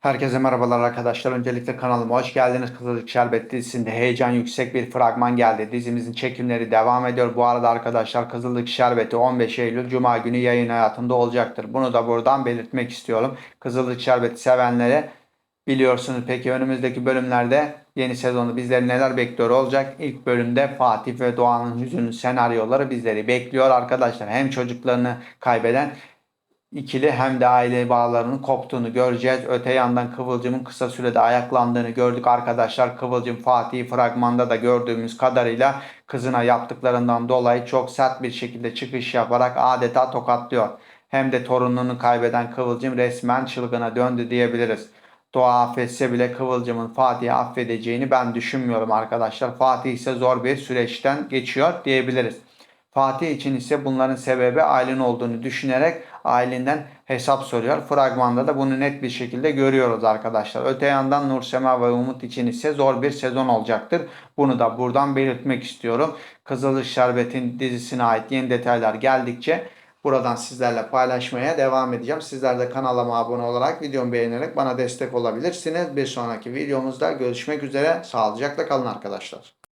Herkese merhabalar arkadaşlar. Öncelikle kanalıma hoş geldiniz. Kızılcık Şerbet dizisinde heyecan yüksek bir fragman geldi. Dizimizin çekimleri devam ediyor. Bu arada arkadaşlar Kızılcık Şerbeti 15 Eylül Cuma günü yayın hayatında olacaktır. Bunu da buradan belirtmek istiyorum. Kızılcık Şerbeti sevenlere biliyorsunuz peki önümüzdeki bölümlerde yeni sezonda bizleri neler bekliyor olacak? İlk bölümde Fatih ve Doğan'ın hüzünlü senaryoları bizleri bekliyor arkadaşlar. Hem çocuklarını kaybeden ikili hem de aile bağlarının koptuğunu göreceğiz. Öte yandan Kıvılcım'ın kısa sürede ayaklandığını gördük arkadaşlar. Kıvılcım Fatih'i fragmanda da gördüğümüz kadarıyla kızına yaptıklarından dolayı çok sert bir şekilde çıkış yaparak adeta tokatlıyor. Hem de torununu kaybeden Kıvılcım resmen çılgına döndü diyebiliriz. Doğa affetse bile Kıvılcım'ın Fatih'i affedeceğini ben düşünmüyorum arkadaşlar. Fatih ise zor bir süreçten geçiyor diyebiliriz. Fatih için ise bunların sebebi Aylin olduğunu düşünerek Aylin'den hesap soruyor. Fragmanda da bunu net bir şekilde görüyoruz arkadaşlar. Öte yandan Nursema ve Umut için ise zor bir sezon olacaktır. Bunu da buradan belirtmek istiyorum. Kızılcık Şerbet'in dizisine ait yeni detaylar geldikçe buradan sizlerle paylaşmaya devam edeceğim. Sizler de kanalıma abone olarak videomu beğenerek bana destek olabilirsiniz. Bir sonraki videomuzda görüşmek üzere. Sağlıcakla kalın arkadaşlar.